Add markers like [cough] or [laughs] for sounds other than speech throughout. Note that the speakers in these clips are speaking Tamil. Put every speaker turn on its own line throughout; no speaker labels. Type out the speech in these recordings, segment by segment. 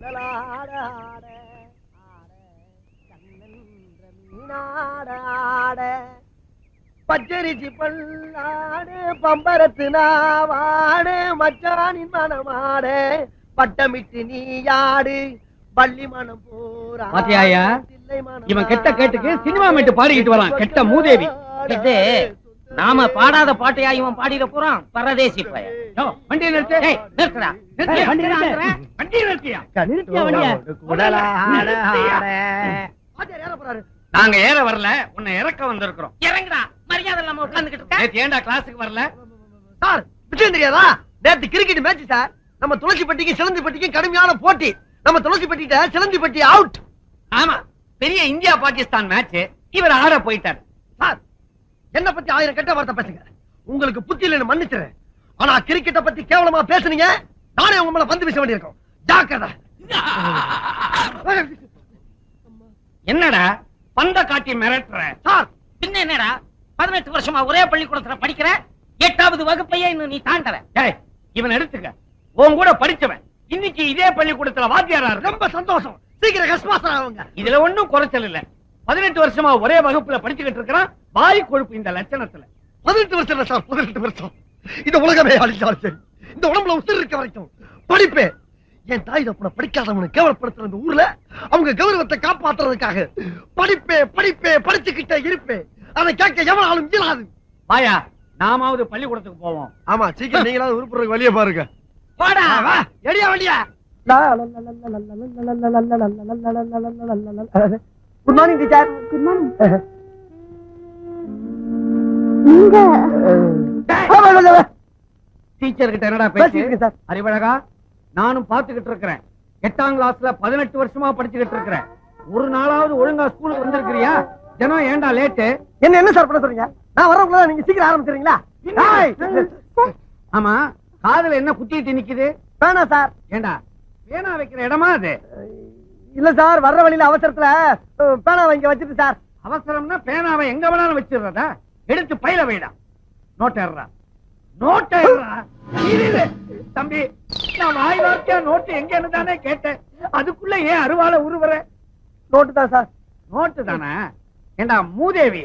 ஆட ஆட கண்ணென்ற மீனாட ஆட பச்சரிசி பல்லாடு பம்பரத்து நாவாடு மச்சானின் மனமாட பட்டமிட்டு நீயாடு பள்ளி மனம் போரா
பாத்தியாயா? இவன் கெட்ட கேட்டுக்கு சினிமா மேட்டு பாடிக்கிட்டு வரான் கெட்ட மூதேவி
இது நாம பாடாத பாட்டையா இவன் பாடிட போறான்? பரதேசி பையன்.
நிறுத்து.
நிறுத்துடா.
நிறுத்தியா?
போறாரு?
நாங்க ஏற வரல உன்னை இறக்க வந்திருக்கிறோம்.
இறங்குடா. மரியாதை இல்லாம உட்கார்ந்துகிட்டு இருக்க.
ஏன்டா கிளாஸுக்கு வரல?
சார் விஷயம் தெரியாதா? நேத்து கிரிக்கெட் மேட்ச் சார். நம்ம துளசிப்பட்டிக்கும் சிலந்திப்பட்டிக்கும் கடுமையான போட்டி. நம்ம துளசிப்பட்டிட்ட சிலந்திப்பட்டி அவுட்
ஆமா பெரிய இந்தியா பாகிஸ்தான் மேட்ச் இவர் ஆட போயிட்டார்.
சார் என்ன பத்தி ஆயிரம் கெட்ட வார்த்தை பேசுங்க. உங்களுக்கு புத்தி இல்லைன்னு மன்னிச்சிடுறேன். ஆனா கிரிக்கெட்ட பத்தி கேவலமா பேசுனீங்க நானே உங்க மேல பந்து வீச வேண்டியிருக்கும். ஜாக்கிரதை.
என்னடா பந்த காட்டி மிரட்டுற?
சார்.
பின்ன என்னடா? பதினெட்டு வருஷமா ஒரே பள்ளிக்கூடத்துல படிக்கிற? எட்டாவது வகுப்பையே இன்னும் நீ தாண்டல.
இவன் எடுத்துக்க. உன் கூட படிச்சவன். இன்னைக்கு இதே பள்ளிக்கூடத்துல வாத்தியாரா
ரொம்ப சந்தோஷம். சீக்கிரம் கஸ்மாசம் ஆகுங்க.
இதுல ஒண்ணும் குறைச்சல் இல்ல. பதினெட்டு வருஷமா ஒரே வகுப்புல படிச்சுக்கிட்டு இருக்கிறான் வாய் கொழுப்பு இந்த லட்சணத்துல.
பதினெட்டு வருஷம் சார் பதினெட்டு வருஷம். இந்த உலகமே அழிச்சாலும் சரி. இந்த உடம்புல உசுர் இருக்க வரைக்கும் படிப்பேன். என் தாய் தப்புன படிக்காதவனை கேவலப்படுத்துற இந்த ஊர்ல அவங்க கௌரவத்தை காப்பாத்துறதுக்காக படிப்பே படிப்பே படிச்சுக்கிட்டே இருப்பேன். அதை கேட்க எவனாலும் இயலாது.
வாயா நாமாவது பள்ளிக்கூடத்துக்கு போவோம்.
ஆமா சீக்கிரம் நீங்களாவது உருப்புறதுக்கு வழிய பாருங்க.
போடா
எடியா வண்டியா? Good morning teacher
good morning நீங்க
டீச்சர் கிட்ட என்னடா
பேசிக்கிறேன் சார்
அறிவழகா? நானும் பாத்துக்கிட்டு இருக்கிறேன். எட்டாம் கிளாஸ்ல பதினெட்டு வருஷமா படிச்சுக்கிட்டு இருக்கிறேன். ஒரு நாளாவது ஒழுங்கா ஸ்கூலுக்கு வந்திருக்கிறியா? தினம் ஏன்டா லேட்டு
என்ன என்ன சார் பண்ண சொல்றீங்க? நான் வரவங்கள நீங்க சீக்கிரம் ஆரம்பிச்சிடுறீங்களா? ஏய்,
ஆமா காதுல என்ன குத்திட்டு நிக்குது?
வேணாம் சார்
ஏண்டா? பேனா வைக்கிற இடமா அது?
இல்ல சார் வர்ற வழியில அவசரத்துல அஹ், பேனா வாங்கி வச்சிட்டு சார்.
அவசரம்னா பேனாவை எங்க வேணாலும் வச்சிடுறதா? எடுத்து பையில வைடா. நோட்டேறா நோட்டேறா தம்பி நான் வாய் வார்த்தையா நோட்டு எங்கன்னு தானே கேட்டேன். அதுக்குள்ள ஏன் அருவாளை உருவற?
நோட்டு தான் சார்.
நோட்டு தானே? ஏண்டா மூதேவி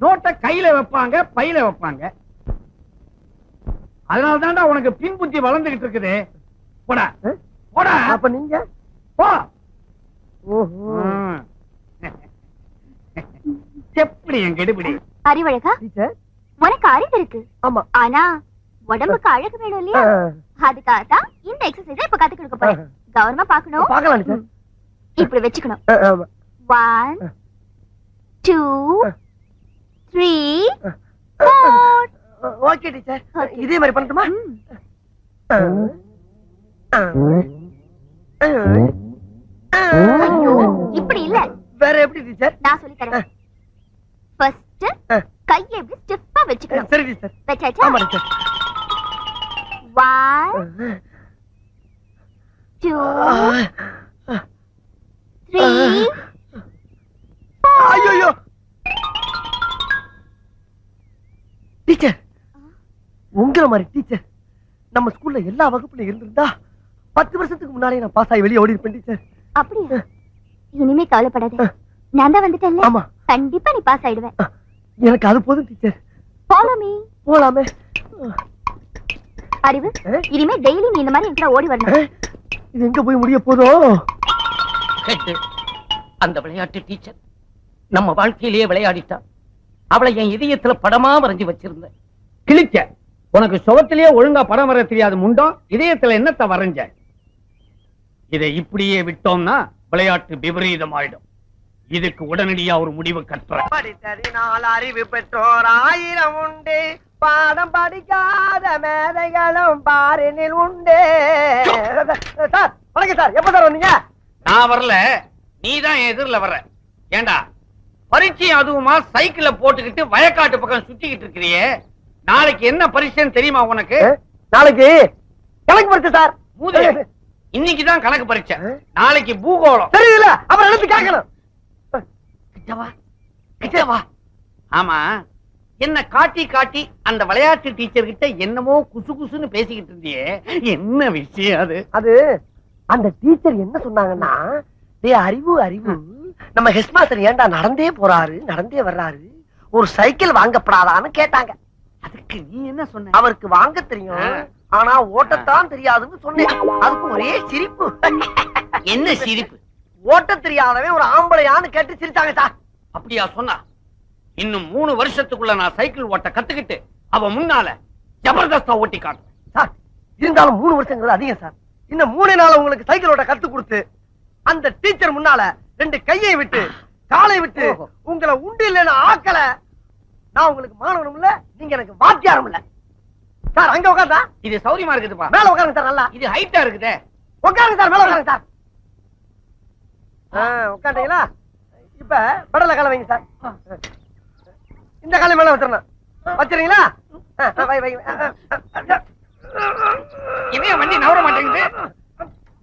நோட்டை கையில வைப்பாங்க பையில வைப்பாங்க. அதனால தான்டா உனக்கு பின் புத்தி வளர்ந்துகிட்டு இருக்குது. போடா? போடா.
அப்ப நீங்க?
போ. எப்படி என் கெடுபிடி.
அறிவழகா?
டீச்சர்.
உனக்கு அறிவு இருக்கு.
ஆமா.
ஆனா உடம்புக்கு அழகு வேணும் இல்லையா? அதுக்காக தான் இந்த எக்ஸசைஸ் இப்ப கத்து கொடுக்க போறேன். கவனமா பாக்கணும் இப்படி வச்சுக்கணும்.
அஹ், ஆமா.
One two three
ah, okay teacher. இதே மாதிரி பண்ணட்டுமா?
இப்படி இல்ல.
வேற எப்படி டீச்சர்?
நான் சொல்லி தரேன். ஃபர்ஸ்ட். கையை இப்படி ஸ்டிஃபா வச்சுக்கணும்.
சரி டீச்சர்.
வச்சாச்சா?
ஆமா டீச்சர்.
ஒன் டூ த்ரீ
ஐயோ டீச்சர் உங்கள மாதிரி டீச்சர் நம்ம ஸ்கூல்ல எல்லா வகுப்புல இருந்திருந்தா பத்து வருஷத்துக்கு முன்னாடியே நான் பாஸ் ஆகி வெளியே ஓடி இருப்பேன் டீச்சர்.
அப்படியா? இனிமே கவலைப்படாத. நான் தான் வந்துட்டேன்ல.
ஆமா.
கண்டிப்பா நீ பாஸ் ஆயிடுவேன்.
எனக்கு அது போதும் டீச்சர்
ஃபாலோ மீ
போலாமே.
அறிவு இனிமே டெய்லி நீ இந்த மாதிரி என்கிட்ட ஓடி வரணும்.
இது எங்க போய் முடிய போதும்
ஹெட் அந்த விளையாட்டு டீச்சர் நம்ம வாழ்க்கையிலேயே விளையாடிட்டா அவளை என் இதயத்துல படமா வரைஞ்சு வச்சிருந்தேன்.
கிழிச்ச உனக்கு சுகத்திலேயே ஒழுங்கா படம் வர தெரியாது முண்டம் இதயத்துல என்னத்த வரைஞ்ச? இதை இப்படியே விட்டோம்னா விளையாட்டு விபரீதம் ஆயிடும் இதுக்கு உடனடியா ஒரு முடிவு கட்டுறேன்.
படித்தறினால் அறிவு பெற்றோர் ஆயிரம் உண்டு. பாடம் படிக்காத மேதைகளும் பாரினில் உண்டு. சார் வணக்கம் சார். எப்ப சார் வந்தீங்க?
நான் வரல. நீதான் என் எதிரில வர்ற. ஏண்டா? பரீட்சை அதுவுமா சைக்கிள போட்டுக்கிட்டு வயக்காட்டு பக்கம் சுத்திக்கிட்டு இருக்கிறியே. நாளைக்கு என்ன பரீட்சைன்னு தெரியுமா உனக்கு?
நாளைக்கு கணக்கு படிச்சு சார்.
மூதே இன்னைக்குதான் கணக்கு பரீட்சை. நாளைக்கு பூகோளம்.
தெரியல அப்புறம் எழுத்து கேட்கணும்
கிட்டவா? கிட்டவா? ஆமா. என்ன காட்டி காட்டி அந்த விளையாட்டு டீச்சர் கிட்ட என்னமோ குசு குசுன்னு பேசிக்கிட்டு இருந்தியே. என்ன விஷயம் அது?
அது அந்த டீச்சர் என்ன சொன்னாங்கன்னா டேய் அறிவு அறிவு. நம்ம ஹெட் மாஸ்டர் ஏன்டா நடந்தே போறாரு நடந்தே வர்றாரு? ஒரு சைக்கிள் வாங்கப்படாதான்னு கேட்டாங்க.
அதுக்கு நீ என்ன சொன்ன?
அவருக்கு வாங்க தெரியும். ஆனா ஓட்டத்தான் தெரியாதுன்னு சொன்னேன். அதுக்கு ஒரே சிரிப்பு.
என்ன சிரிப்பு?
ஓட்ட தெரியாதவன் ஒரு ஆம்பளையான்னு கேட்டு சிரிச்சாங்க சார்.
அப்படியா சொன்னா? இன்னும் மூணு வருஷத்துக்குள்ள நான் சைக்கிள் ஓட்ட கத்துக்கிட்டு அவ முன்னால ஜபர்தஸ்தா ஓட்டி காட்டுறேன்.
சார் இருந்தாலும் மூணு வருஷங்கிறது அதிகம் சார். இன்னும் மூணு நாள் உங்களுக்கு சைக்கிள் ஓட்ட கத்து கொடுத்து அந்த டீச்சர் முன்னால ரெண்டு கையை விட்டு காலை விட்டு. உங்களை உண்டு இல்லைன்னு ஆக்கல. நான் உங்களுக்கு மாணவனும் இல்ல நீங்க எனக்கு வாத்தியாரம் இல்ல. சார் அங்க உட்காந்தா
இது சௌரியமா இருக்குதுப்பா.
மேல உட்காருங்க சார் நல்லா.
இது ஹைட்டா இருக்குதே.
உட்காருங்க சார் மேல உட்காருங்க சார். உட்காந்தீங்களா இப்ப படல காலை வைங்க சார். இந்த காலை மேல வச்சிடணும். வச்சிருங்களா வை வை.
இவன் வண்டி நவர மாட்டேங்குது?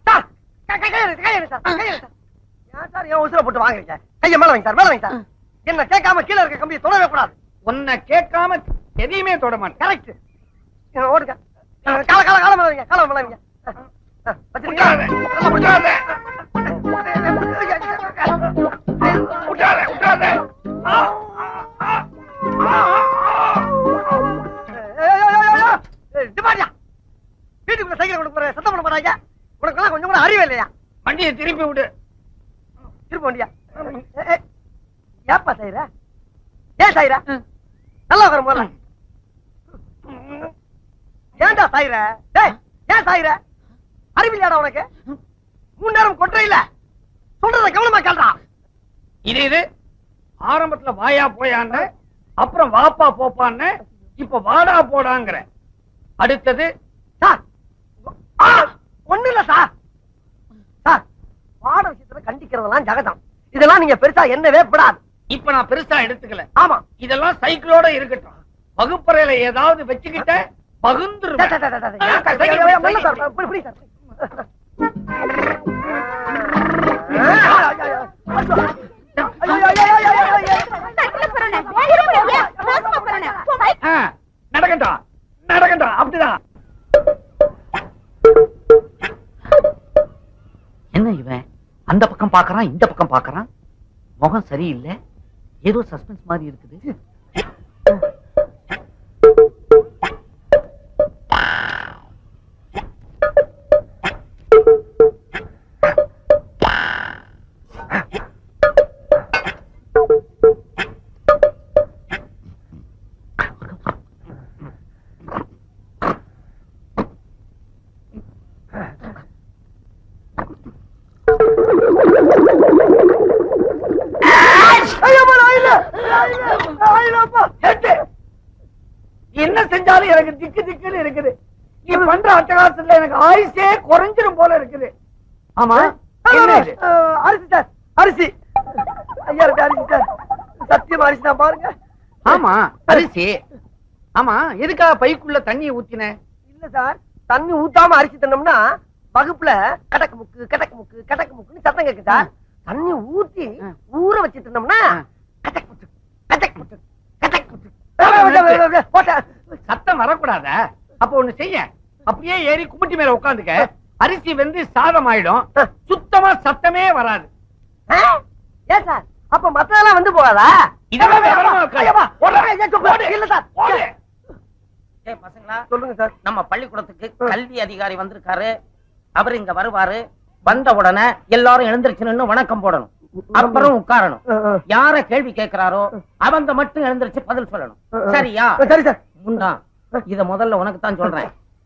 சார் கை- கை- கையை எடுத்து, கையை எடுத்து சார், கையை எடுத்து சார். ஏன் சார் ஏன் உசுர போட்டு வாங்குறீங்க. கையை மேல வைங்க சார் மேல வைங்க சார். என்ன கேட்காம கீழே இருக்க கம்பியை தொடவே கூடாது.
உன்னை கேட்காம எதையுமே தொட மாட்டேன்.
கரெக்ட் ஓடுங்க. கால கால கால மேல வைங்க கால மேல வைங்க ஆ, ஆ, வச்சிருக்கீங்களா? நல்லா
விட்டுறாத.
பிடிச்சு.
விட்டாத விட்டாத
ஏய், ஏய், ஏய், ஏய், ஏய், இது பாருயா. வீட்டுக்குள்ள சைக்கிள் கொண்டு போற சத்தம் பண்ண போறாங்க உனக்கு கொஞ்சம் கூட அறிவே இல்லையா?
வண்டியை திருப்பி விடு.
திரும்ப வண்டியா? ஏப்பா செய்யற ஏன் சாயிர நல்லா உட்கார முதல்ல ஏன்டா சாயிர டேய் ஏன் சாயிர அறிவில்லையாடா உனக்கு? மூணு நேரம் இல்ல. சொல்றத கவனமா கேள்றா
இது இது. ஆரம்பத்துல வாயா போயான்னு அப்புறம் வாப்பா போப்பான்னு இப்ப வாடா போடாங்கிற. அடுத்தது
சார் ஒண்ணு இல்ல சார். சார் பாட விஷயத்துல கண்டிக்கிறதெல்லாம் ஜகதம் இதெல்லாம் நீங்க பெருசா என்னவே படாது
இப்ப நான் பெருசா எடுத்துக்கல.
ஆமா.
இதெல்லாம் சைக்கிளோட இருக்கட்டும். வகுப்பறையில ஏதாவது வச்சுக்கிட்ட பகுந்துருவேன் அப்படிதான் என்ன இவன்? அந்த பக்கம் பாக்குறான் இந்த பக்கம் பாக்குறான் முகம் சரியில்லை ஏதோ சஸ்பென்ஸ் மாதிரி இருக்குது.
ஆயுசே குறைஞ்சிரும் போல இருக்குது. ஆமா
அரிசி சார். அரிசி. ஐயா அரிசி சார். சத்தியம் அரிசி தான் பாருங்க.
ஆமா அரிசி. ஆமா எதுக்காக பைக்குள்ள தண்ணியை ஊத்தின?
இல்ல சார் தண்ணி ஊத்தாம அரிசி தின்னோம்னா வகுப்புல கடக்கு முக்கு கடக்கு முக்கு கடக்கு முக்குன்னு சத்தம் கேக்கு சார். தண்ணி ஊத்தி. ஊற வச்சு தின்னோம்னா. கடக்கு முக்கு கடக்கு முக்கு கடக்கு முக்கு.
சத்தம் வரக்கூடாத? அப்ப ஒண்ணு செய்ய. அப்படியே ஏறி கும்பிட்டி மேல உட்காந்துக்க. அரிசி வந்து சாதம் ஆயிடும். சுத்தமா சத்தமே வராது?
ஏன் சார்? அப்ப மத்ததெல்லாம் வந்து போகாதா? சொல்லுங்க சார்.
நம்ம பள்ளிக்கூடத்துக்கு கல்வி அதிகாரி வந்திருக்காரு. அவர் இங்க வருவாரு. வந்த உடனே எல்லாரும் எழுந்திருச்சு நின்னு வணக்கம் போடணும். அப்புறம் உட்காரணும். யார கேள்வி கேட்கிறாரோ அவங்க மட்டும் எழுந்திருச்சு பதில் சொல்லணும். சரியா?
சரி சார்.
முண்டா இத முதல்ல உனக்கு தான் சொல்றேன்.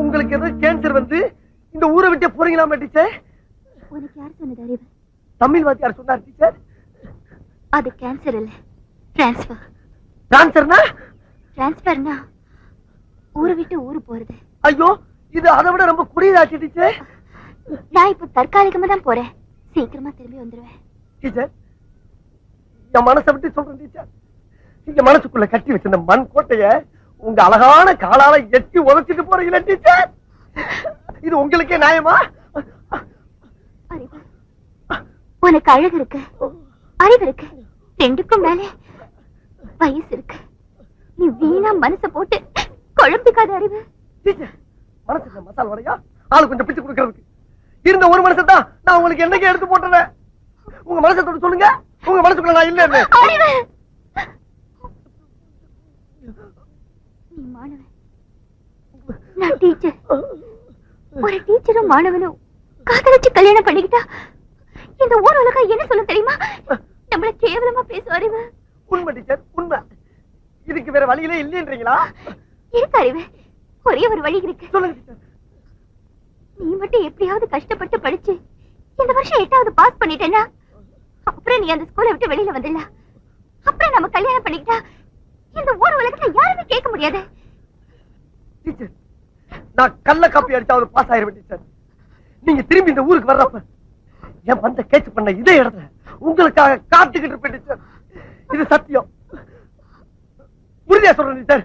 உங்களுக்கு ஏதோ கேன்சர் வந்து இந்த ஊரை விட்டு போறீங்களாமா டீச்சர்
உனக்கு யார் சொன்னது அறிவு?
தமிழ் வாத்தியார் சொன்னார் டீச்சர்
அது கேன்சர் இல்ல. டிரான்ஸ்ஃபர்
கேன்சர்னா
டிரான்ஸ்ஃபர்னா ஊரை விட்டு ஊரு போறது.
ஐயோ இது அதை விட ரொம்ப குடியதாச்சு டீச்சர்
நான் இப்ப தற்காலிகமா தான் போறேன். சீக்கிரமா திரும்பி வந்துருவேன்.
டீச்சர் என் மனசை விட்டு சொல்றேன் டீச்சர் இந்த மனசுக்குள்ள கட்டி வச்சிருந்த மண் கோட்டைய உங்க அழகான காலால எட்டி உதச்சிட்டு போறீங்களா டீச்சர் இது உங்களுக்கே நியாயமா?
உனக்கு அழகு இருக்கு. அறிவு இருக்கு. ரெண்டுக்கும் மேல வயசு இருக்கு. நீ வீணா மனச போட்டு குழம்பிக்காத அறிவு.
டீச்சர் மனசுல மசால் வரையா ஆளு கொஞ்சம் பிச்சு கொடுக்கறதுக்கு. இருந்த ஒரு மனசை தான் நான் உங்களுக்கு என்னைக்கு எடுத்து போட்டுறேன் உங்க மனசை தொட்டு சொல்லுங்க. உங்க மனசுக்குள்ள நான்
நான் டீச்சர். ஒரு டீச்சரும் மாணவனும் காதலிச்சு கல்யாணம் பண்ணிக்கிட்டா இந்த ஊர் உலகம் என்ன சொல்ல தெரியுமா? நம்மள கேவலமா பேசும் அறிவு
உண்மை டீச்சர் உண்மை. இதுக்கு வேற வழியிலே இல்லைன்றீங்களா?
இருக்கு அறிவு ஒரே ஒரு வழி இருக்கு. நீ மட்டும் எப்படியாவது கஷ்டப்பட்டு படிச்சு இந்த வருஷம் எட்டாவது பாஸ் பண்ணிட்டேன்னா அப்புறம் நீ அந்த ஸ்கூலை விட்டு வெளியில வந்துடலாம் அப்புறம் நம்ம கல்யாணம் பண்ணிக்கிட்டா இந்த ஊர் உலகத்துல யாருமே கேட்க முடியாது.
டீச்சர் நான் கள்ள காப்பி அடிச்சாவது பாஸ் ஆயிருவேன் டீச்சர். நீங்க திரும்பி இந்த ஊருக்கு வர்றப்ப என் பந்த கேட்ச் பண்ண இதே இடத்துல உங்களுக்காக காத்துக்கிட்டு இருப்பேன் டீச்சர். இது சத்தியம். உறுதியா சொல்றேன் டீச்சர்.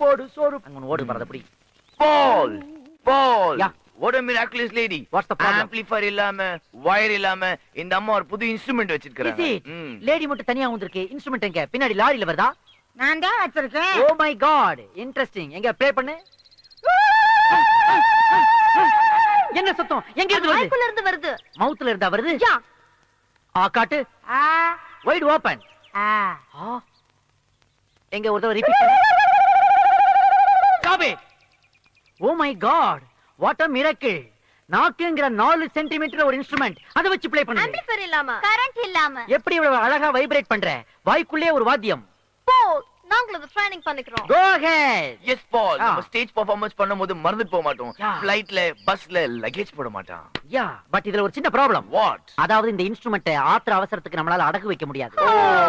போடு சோறு
ஓடு பரத அப்படி
Paul! Paul!
Yeah.
Miraculous lady!
What's the problem?
Amplifier இல்லாம wire இல்லாம இந்த அம்மா ஒரு புது இன்ஸ்ட்ருமெண்ட் வச்சிருக்காங்க.
லேடி மட்டும் தனியா வந்திருக்கு. இன்ஸ்ட்ருமெண்ட் எங்க? பின்னாடி லாரியில வருதா?
நான் தான் வச்சிருக்கேன்.
ஓ மை காட் இன்ட்ரஸ்டிங் எங்க? ப்ளே பண்ணு. என்ன சத்தம்? எங்க இருந்து வருது?
வாய்க்குள்ள இருந்து வருது.
மவுத்ல இருந்தா வருது?
யா.
ஆ காட்டு.
ஆ,
வைட் ஓபன்
ஆ.
எங்க? ஒரு தடவை repeat stop it oh my god what a miracle நாக்குங்கிற நாலு சென்டிமீட்டர் ஒரு இன்ஸ்ட்ருமெண்ட் அதை வச்சு ப்ளே பண்ணு
ஆம்பிளிஃபையர் இல்லாம. கரண்ட் இல்லாம.
எப்படி இவ்வளவு அழகா வைப்ரேட் பண்ற? வாய்க்குள்ளே ஒரு வாத்தியம்.
போ நாங்களும் ட்ரைனிங் பண்ணிக்கிறோம்.
Go
Yes, Paul.
Ah.
நம்ம ஸ்டேஜ் பெர்ஃபார்மன்ஸ் பண்ணும்போது மறந்துட்டு போக மாட்டோம். ஃளைட்ல பஸ்ல லக்கேஜ் போட மாட்டான்.
யா பட் இதுல ஒரு சின்ன ப்ராப்ளம்
வாட்
அதாவது இந்த இன்ஸ்ட்ருமெண்ட் ஆத்திர அவசரத்துக்கு நம்மளால அடகு வைக்க முடியாது.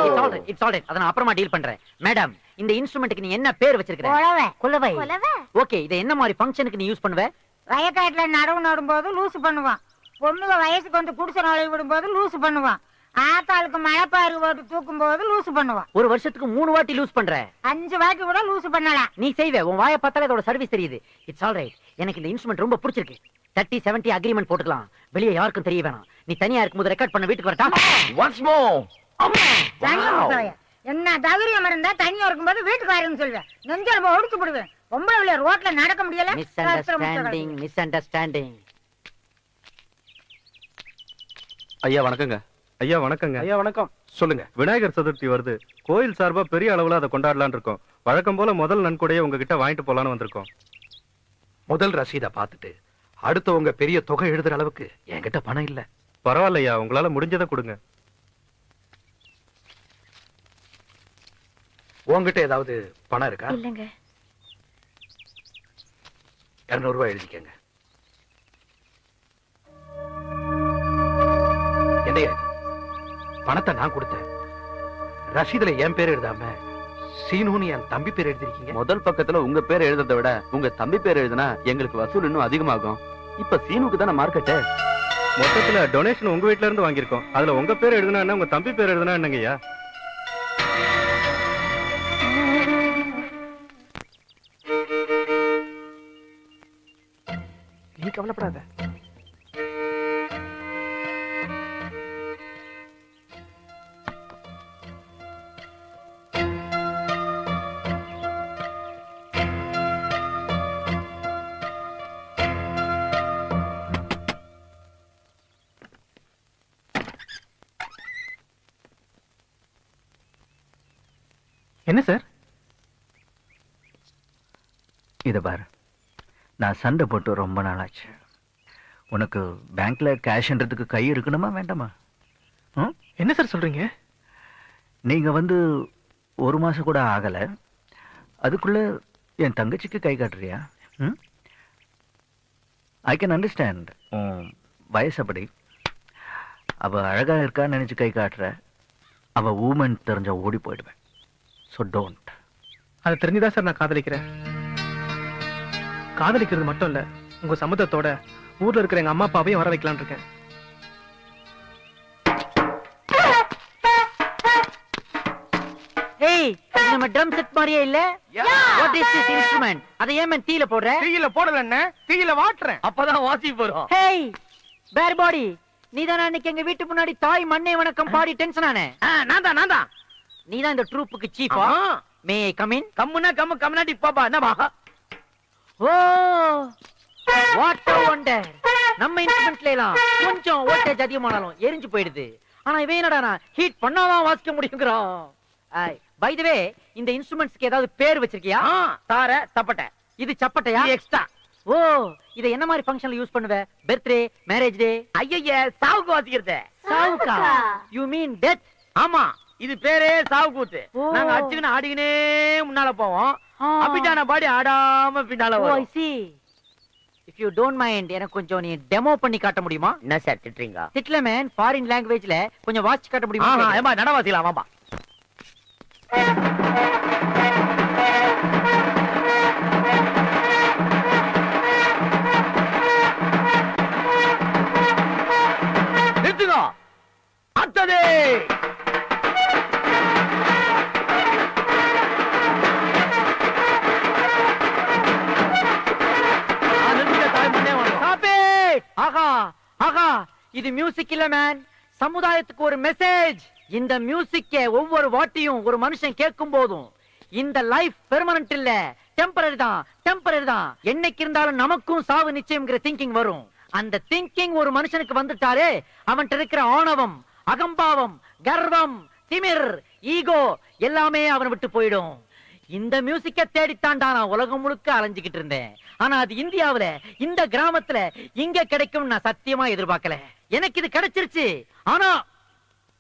இட்ஸ் ஆல் இட்ஸ் ஆல் அத நான் அப்புறமா டீல் பண்றேன். மேடம் இந்த இன்ஸ்ட்ருமெண்ட்க்கு நீ என்ன பேர் வச்சிருக்க
குலவை.
குலவை.
குலவை.
ஓகே இதை என்ன மாதிரி ஃபங்க்ஷனுக்கு நீ யூஸ் பண்ணுவ?
வயக்காட்டுல நடவு நடும்போது லூசு பண்ணுவான். பொண்ணுங்க வயசுக்கு வந்து குடிசை நுழைய விடும்போது லூசு பண்ணுவான். ஆத்தாளுக்கு மழைப்பாரு போட்டு தூக்கும் போது லூசு பண்ணுவான்.
ஒரு வருஷத்துக்கு மூணு வாட்டி லூஸ் பண்ற.
அஞ்சு வாட்டி கூட லூசு பண்ணலாம்
நீ செய்வே உன் வாயை பார்த்தாலே அதோட சர்வீஸ் தெரியுது. இட்ஸ் ஆல் ரைட் எனக்கு இந்த இன்ஸ்ட்ருமெண்ட் ரொம்ப பிடிச்சிருக்கு. தேர்ட்டி செவன்ட்டி அக்ரிமெண்ட் போட்டுக்கலாம். வெளியே யாருக்கும் தெரிய வேணாம். நீ தனியா இருக்கும்போது ரெக்கார்ட் பண்ண வீட்டுக்கு வரட்டா?
ஒன்ஸ்?
என்ன தைரியம் இருந்தா தண்ணி இருக்கும்போது வீட்டுக்கு வரேன்னு சொல்லுவேன். நெஞ்சல் ஒடுத்து விடுவேன் பொம்பளை ரோட்ல நடக்க முடியல.
மிஸ் அண்டர்ஸ்டாண்டிங் மிஸ் அண்டர்ஸ்டாண்டிங்
ஐயா வணக்கங்க. ஐயா வணக்கங்க.
ஐயா வணக்கம்.
சொல்லுங்க. விநாயகர் சதுர்த்தி வருது. கோயில் சார்பா பெரிய அளவுல அதை கொண்டாடலாம்னு இருக்கோம். வழக்கம் போல முதல் நன்கொடையை உங்ககிட்ட வாங்கிட்டு போலான்னு வந்திருக்கோம்.
முதல் ரசீதை பார்த்துட்டு அடுத்தவங்க பெரிய தொகை எழுதுற அளவுக்கு என்கிட்ட பணம் இல்ல.
பரவாயில்லையா உங்களால முடிஞ்சதை கொடுங்க.
உன்கிட்ட ஏதாவது பணம் இருக்கா?
இல்லங்க.
இருநூறு ரூபாய் எழுதிக்கங்க. என்னையா? பணத்தை நான் கொடுத்தேன். ரசீதுல என் பேர் எழுதாம சீனுன்னு என் தம்பி பேர் எழுதிருக்கீங்க?
முதல் பக்கத்துல உங்க பேர் எழுதுறதை விட உங்க தம்பி பேர் எழுதுனா எங்களுக்கு வசூல் இன்னும் அதிகமாகும். இப்ப சீனுக்கு தானே மார்க்கெட்டு
மொத்தத்துல டொனேஷன் உங்க வீட்ல இருந்து வாங்கியிருக்கோம். அதுல உங்க பேர் எழுதுனா என்ன உங்க தம்பி பேர் எழுதுனா என்னங்கய்யா?
என்ன சார்? இத பாரு. நான் சண்டை போட்டு ரொம்ப நாளாச்சு. உனக்கு பேங்க்ல கேஷ்ன்றதுக்கு கை இருக்கணுமா வேண்டாமா?
என்ன சார் சொல்றீங்க?
நீங்க வந்து ஒரு மாசம் கூட ஆகல. அதுக்குள்ள என் தங்கச்சிக்கு கை காட்டுறியா? ஐ கேன் அண்டர்ஸ்டாண்ட் உன் வயசு அப்படி அவ அழகா இருக்கான்னு நினைச்சு கை காட்டுற. அவ ஊமன் தெரிஞ்ச ஓடி போயிடுவேன். ஸோ டோன்ட்
அதை தெரிஞ்சுதான் சார் நான் காதலிக்கிறேன்? காதலிக்கிறது மட்டும் இல்ல உங்க சம்மதத்தோட ஊர்ல இருக்கிற எங்க அம்மா அப்பாவையும் வர வைக்கலாம்னு இருக்கேன்.
ஏய் நம்ம ட்ரம் செட் மாதிரியே இல்ல? வாட் இஸ் திஸ் இன்ஸ்ட்ருமெண்ட் அதை ஏன் போடுற?
தீயில தீயில வாட்டுறேன்.
அப்பதான் வாசி போறோம்
ஹேய் பேர் பாடி நீ தானே அன்னைக்கு எங்க வீட்டு முன்னாடி தாய் மண்ணே வணக்கம் பாடி டென்ஷன் ஆனே?
நான் தான் நான் தான்
நீ தான் இந்த ட்ரூப்புக்கு சீஃபா மே கம் இன்
கம்முனா கம்மு கம்முனாடி பாப்பா என்னவா?
Oh what wonder. நம்ம இன்ஸ்ட்ருமெண்ட்ல எல்லாம் கொஞ்சம் வோல்டேஜ் அதிகமானாலும் எரிஞ்சு போயிடுது. ஆனா இவன் என்னடா ஹீட் பண்ணாதான் வாசிக்க முடியுங்கிறான். பை த வே இந்த இன்ஸ்ட்ருமெண்ட்ஸ்க்கு ஏதாவது பேர் வச்சிருக்கியா?
தார தப்பட்ட
இது சப்பட்டையா?
எக்ஸ்ட்ரா
ஓ இத என்ன மாதிரி ஃபங்க்ஷன்ல யூஸ் பண்ணுவ? பர்த்டே மேரேஜ் டே
ஐயய்ய சாவுக்கு வாசிக்கிறது.
சாவுக்கா? யூ மீன் டெத்
ஆமா. இது பேரே சாவு கூத்து. நாங்க அடிச்சுக்கின்னு ஆடிக்கினே முன்னால போவோம். அப்பிட்டான பாடி ஆடாம பின்னால வரும்.
See if you don't mind எனக்கு கொஞ்சம் நீ டெமோ பண்ணி காட்ட முடியுமா?
என்ன சார் திட்டுறீங்க
திட்ல மேன் ஃபாரின் லாங்குவேஜ்ல கொஞ்சம் வாட்ச் காட்ட முடியுமா.
ஏமா நடவாசிக்கலாம் வாப்பா நிறுத்துங்க. அடுத்தது.
இது மியூசிக் இல்ல மேன் சமுதாயத்துக்கு ஒரு மெசேஜ் இந்த மியூசிக்க ஒவ்வொரு வாட்டியும் ஒரு மனுஷன் கேட்கும் போதும் இந்த லைஃப் பெர்மனன்ட் இல்ல. டெம்பரரி தான் டெம்பரரி தான். என்னைக்கு இருந்தாலும் நமக்கும் சாவு நிச்சயம்ங்கிற திங்கிங் வரும். அந்த திங்கிங் ஒரு மனுஷனுக்கு வந்துட்டாலே அவன்கிட்ட இருக்கிற ஆணவம் அகம்பாவம் கர்வம் திமிர் ஈகோ எல்லாமே அவனை விட்டு போயிடும். இந்த மியூசிக்க தேடித்தான் நான் உலகம் முழுக்க அலைஞ்சுக்கிட்டு இருந்தேன். ஆனா அது இந்தியாவுல இந்த கிராமத்துல இங்க கிடைக்கும் நான் சத்தியமா எதிர்பார்க்கல. எனக்கு இது கிடைச்சிருச்சு. ஆனா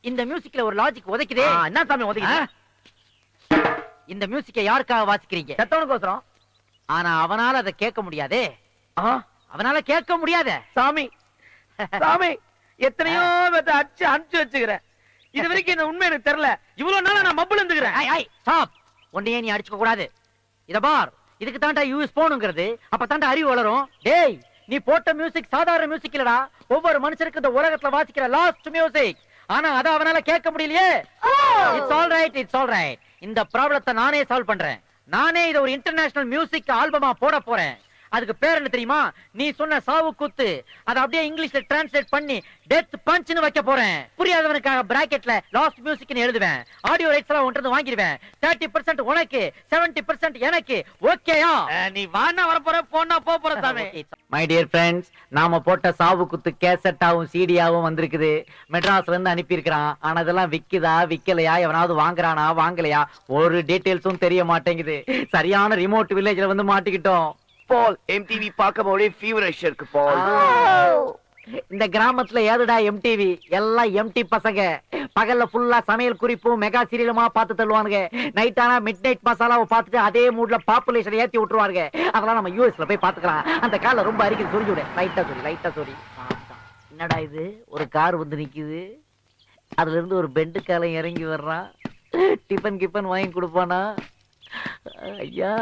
இந்த மியூசிக்ல ஒரு லாஜிக் உதைக்குதே.
என்ன சாமி ஒதுக்கி
ஆ? இந்த மியூசிக்க யாருக்காக வாசிக்கிறீங்க?
செத்தவனுக்கோசரம்.
ஆனா அவனால அதை கேட்க முடியாதே. அவனால கேட்க முடியாத.
சாமி. சாமி எத்தனையோ பேத்த அடிச்சு அனுப்பிச்சு வச்சுக்கிறேன். இது வரைக்கும் இந்த உண்மை எனக்கு தெரியல. இவ்வளவு நாளா நான் மப்புல இருந்துக்கிறேன்
உன்னையே நீ அடிச்சுக்க கூடாது இத பார். இதுக்கு தாண்டா யூஎஸ் போனுங்கிறது அப்ப தாண்டா அறிவு வளரும். டேய் நீ போட்ட மியூசிக் சாதாரண மியூசிக் இல்லடா. ஒவ்வொரு மனுஷனுக்கு இந்த உலகத்துல வாசிக்கிற லாஸ்ட் மியூசிக் ஆனா அத அவனால கேட்க முடியலையே. It's all right it's all right இந்த ப்ராப்ளத்தை நானே சால்வ் பண்றேன். நானே இத ஒரு இன்டர்நேஷனல் மியூசிக் ஆல்பமா போட போறேன். அதுக்கு பேர் என்ன தெரியுமா? நீ சொன்ன சாவு கூத்து. அத அப்படியே இங்கிலீஷ்ல டிரான்ஸ்லேட் பண்ணி டெத் பஞ்ச்னு வைக்க போறேன். புரியாதவனுக்காக பிராக்கெட்ல லாஸ்ட் மியூசிக்னு எழுதுவேன். ஆடியோ ரைட்ஸ் எல்லாம் உன்கிட்ட வாங்கிடுவேன். 30% உனக்கு 70% எனக்கு. ஓகேயா
நீ வானா வர போற போனா போ போற சாமி.
மை டியர் ஃப்ரெண்ட்ஸ் நாம போட்ட சாவு குத்து கேசட்டாவும் சிடியாவும் வந்திருக்குது. மெட்ராஸ்ல இருந்து அனுப்பி இருக்கிறான் ஆனா இதெல்லாம் விக்குதா விக்கலையா? எவனாவது வாங்குறானா வாங்கலையா? ஒரு டீடைல்ஸும் தெரிய மாட்டேங்குது. சரியான ரிமோட் வில்லேஜ்ல வந்து மாட்டிக்கிட்டோம்.
பால். எம்டிவி பார்க்க ஒரே ஃபீவரிஷ் இருக்கு பால்.
இந்த கிராமத்துல ஏதுடா எம்டிவி எல்லாம் எம்டி பசங்க. பகல்ல ஃபுல்லா சமையல் குறிப்பும் மெகா சீரியலுமா பார்த்து தள்ளுவானுங்க. நைட் ஆனா மிட் நைட் மசாலாவை பார்த்துட்டு அதே மூட்ல பாப்புலேஷன் ஏத்தி விட்டுருவாங்க அதெல்லாம் நம்ம யூஎஸ்ல போய் பாத்துக்கலாம் அந்த கால ரொம்ப அரிக்குது. சொல்லி விடு. லைட்டா சொல்லி லைட்டா சொல்லி என்னடா இது? ஒரு கார் வந்து நிக்குது. அதுல இருந்து ஒரு பெண்டு காலம் இறங்கி வர்றான் டிஃபன் கிஃபன் வாங்கி கொடுப்பானா? ஐயா.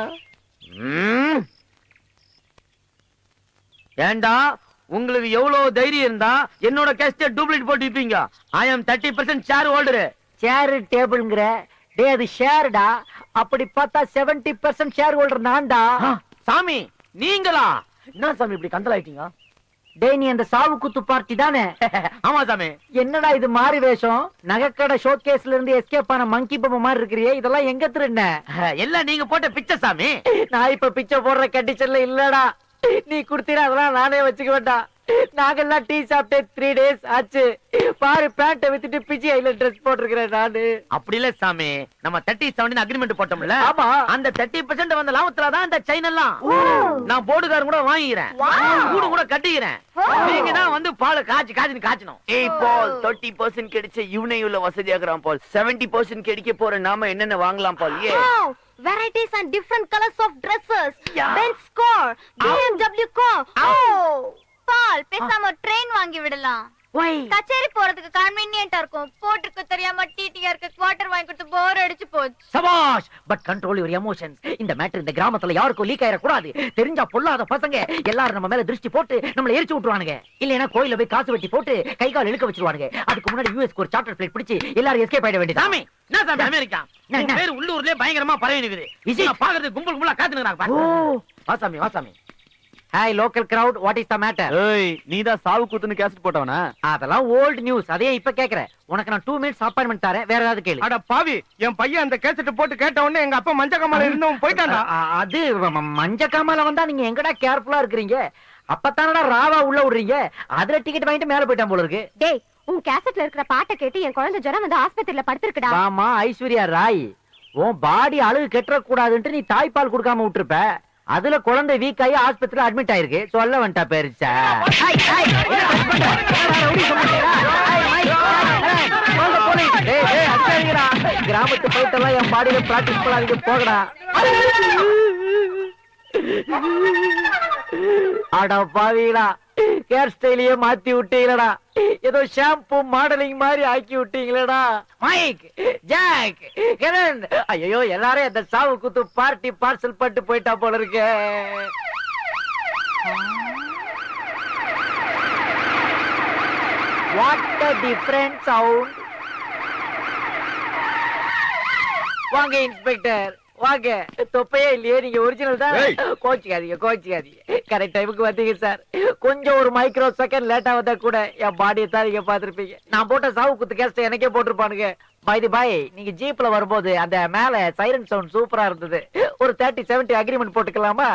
ஏண்டா? உங்களுக்கு எவ்வளவு தைரியம் இருந்தா என்னோட கேஸ்ட டூப்ளிகேட் போட்டு விப்பீங்க. I am thirty percent share holder
சேரு டேபிள்ங்கிற டே அது ஷேர்டா அப்படி பார்த்தா 70% பெர்சன்ட் ஷேர் ஹோல்டர் நான்டா.
சாமி நீங்களா?
என்ன சாமி இப்படி கந்தலாயிட்டீங்க டேய் நீ அந்த சாவு குத்து பார்ட்டி தானே? [laughs]
ஆமா சாமி.
என்னடா இது மாறி வேஷம்? நகைக்கடை ஷோகேஸ்ல இருந்து எஸ்கேப் ஆன மங்கி பொம்மை மாதிரி இருக்கிறியே. இதெல்லாம் எங்க திருண்ண [laughs]
எல்லாம் நீங்க போட்ட பிச்சை சாமி.
நான் இப்ப பிச்சை போடுற கண்டிஷன்ல இல்லடா. நீ குடுத்தீங்க அதெல்லாம் நானே வச்சுக்க வேண்டாம். நாங்கெல்லாம் டீ சாப்பிட்டே த்ரீ டேஸ் ஆச்சு. பாரு பேண்ட்டை வித்துட்டு பிஜி ஐல ட்ரெஸ் போட்டிருக்கிறேன் நானு.
அப்படி இல்ல சாமி. நம்ம தேர்ட்டி செவன்டீன் அக்ரிமெண்ட் போட்டோம்ல.
ஆமா.
அந்த தேர்ட்டி பர்சன்ட் வந்த லாபத்துல தான் இந்த செயின் எல்லாம். நான் போர்டுகாரன் கூட வாங்கிக்கிறேன். கூடு கூட கட்டிக்கிறேன். நீங்க தான் வந்து பால் காய்ச்சி காய்ச்சி காய்ச்சணும்.
ஏய் பால். தேர்ட்டி பர்சன்ட் கிடைச்ச இவனே இவ்வளவு வசதியாகிறான் பால். செவன்டி பர்சன்ட் கிடைக்க போற நாம என்னென்ன வாங்கலாம் பால்? ஏ!
Varieties and different colors of dresses. Benz car, BMW car. Oh! பால் பேசாம ட்ரெயின் வாங்கி விடலாம். கச்சேரி போறதுக்கு கன்வீனியன்ட்டா இருக்கும். போட்டுக்கு தெரியாம டிடிஆர் இருக்கு குவார்டர் வாங்கி கொடுத்து போர் அடிச்சு போச்சு.
சபாஷ் பட் கண்ட்ரோல் யுவர் எமோஷன்ஸ் இந்த மேட்டர் இந்த கிராமத்துல யாருக்கும் லீக் ஆயிட கூடாது தெரிஞ்சா பொல்லாத பசங்க எல்லாரும் நம்ம மேல திருஷ்டி போட்டு நம்மள எரிச்சு விட்டுருவானுங்க. இல்லைன்னா கோயில போய் காசு வெட்டி போட்டு கை கால் இழுக்க வச்சிருவானுங்க. அதுக்கு முன்னாடி யூஎஸ்க்கு ஒரு சார்ட்டர் பிளைட் பிடிச்சு எல்லாரும் எஸ்கேப் ஆயிட வேண்டியது
சாமி என்ன சாமி அமெரிக்கா? பேர் உள்ளூர்லயே பயங்கரமா பரவி? நான் பாக்குறது கும்பல் கும்பலா காத்துக்கிறாங்க
ஓ. வா சாமி வா சாமி. Hi local crowd what is the matter
ஏய் நீதான் சாவு குத்துன்னு கேசட் போட்டவனா?
அதெல்லாம் ஓல்ட் நியூஸ் அதே இப்ப கேக்குறேன் உனக்கு நான் டூ மினிட்ஸ் அப்பாயின்மெண்ட் தரேன். வேற ஏதாவது கேளு.
அட பாவி என் பையன் அந்த கேசட் போட்டு கேட்ட உடனே எங்க அப்பா மஞ்ச கமால இருந்தவன் போயிட்டான்டா
அது மஞ்ச காமால வந்தா நீங்க எங்கடா கேர்ஃபுல்லா இருக்கிறீங்க? அப்பத்தானடா ராவா உள்ள விடுறீங்க? அதுல டிக்கெட் வாங்கிட்டு மேல போயிட்டான் போல இருக்கு.
டேய் உன் கேசட்ல இருக்கிற பாட்டை கேட்டு என் குழந்தை ஜுரம் வந்து ஆஸ்பத்திரியில படுத்திருக்குடா.
ஆமா ஐஸ்வர்யா ராய் உன் பாடி அழகு கெட்டுற கூடாதுன்ட்டு நீ தாய்ப்பால் கொடுக்காம விட்டுருப்ப. அதுல குழந்தை வீக் ஆகி ஆஸ்பத்திரியில அட்மிட் ஆயிருக்கு. சொல்ல வந்துட்டா பெருசா கிராமத்து போயிட்டெல்லாம் என் பாடியில பிராக்டிஸ் பண்ணாதீங்க போகடா அட பாவீங்களா ஹேர் ஸ்டைலையே மாத்தி விட்டீங்களடா. ஏதோ ஷாம்பு மாடலிங் மாதிரி ஆக்கி விட்டீங்களடா. மைக் ஜாக் கிரண் ஐயோ எல்லாரும் அந்த சாவு குத்து பார்ட்டி பார்சல் பட்டு போயிட்டா போல இருக்கு. வாட் a different சவுண்ட் வாங்க இன்ஸ்பெக்டர் வாங்க. தொப்பையே இல்லையே நீங்க ஒரிஜினல் தான். கோச்சிக்காதீங்க கோச்சிக்காதீங்க. கரெக்ட் டைமுக்கு வந்தீங்க சார் கொஞ்சம் ஒரு மைக்ரோ செகண்ட் லேட்டா வந்தா கூட என் பாடியை தான் நீங்க பாத்திருப்பீங்க நான் போட்ட சாவு குத்து கேஸ்ட் எனக்கே போட்டிருப்பானுங்க. பை தி பை நீங்க ஜீப்ல வரும்போது அந்த மேல சைரன் சவுண்ட் சூப்பரா இருந்தது. ஒரு தேர்ட்டி செவன்டி அக்ரிமெண்ட் போட்டுக்கலாமா?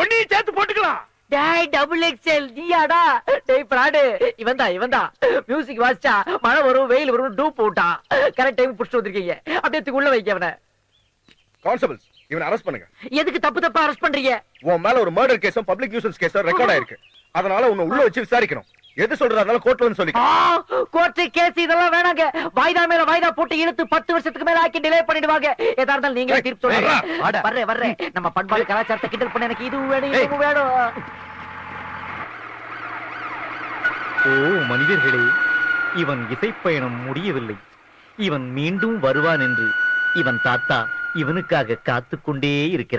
ஒன்னையும் சேர்த்து போட்டுக்கலாம்.
டேய் டபுள் எக்ஸ்எல் நீயாடா? டேய் பிராடு. இவன் தான் இவன் தான் மியூசிக் வாசிச்சா மழை வரும் வெயில் வரும் டூப் போட்டான். கரெக்ட் டைம் புடிச்சிட்டு வந்திருக்கீங்க. அப்படியே உள்ள வைக்க அவனை.
கான்ஸ்டபிள்ஸ் இவனை அரெஸ்ட் பண்ணுங்க.
எதுக்கு தப்பு தப்பா அரெஸ்ட் பண்றீங்க?
உன் மேல ஒரு மர்டர் கேஸும் பப்ளிக் நியூசன்ஸ் கேஸும் ரெக்கார்ட் ஆயிருக்கு. அதனால உன்னை உள்ள வச்சு விசாரிக்கணும். எது சொல்றதா இருந்தாலும் கோர்ட்ல வந்து சொல்லிக்க.
கோர்ட்டு கேஸ் இதெல்லாம் வேணாங்க. வாய்தா மேல வாய்தா போட்டு இழுத்து பத்து வருஷத்துக்கு மேல ஆக்கி டிலே பண்ணிடுவாங்க. ஏதா இருந்தாலும் நீங்களே தீர்ப்பு சொல்லுங்க. வர்றேன் வர்றேன் நம்ம பண்பாடு கலாச்சாரத்தை கிண்டல் பண்ண எனக்கு இதுவும் வேணும். இதுவும் வேணும்.
ஓ மனிதர்களே இவன் இசைப்பயணம் முடியவில்லை. இவன் மீண்டும் வருவான் என்று இவன் தாத்தா. இவனுக்காக காத்துக் கொண்டே இருக்கிறார்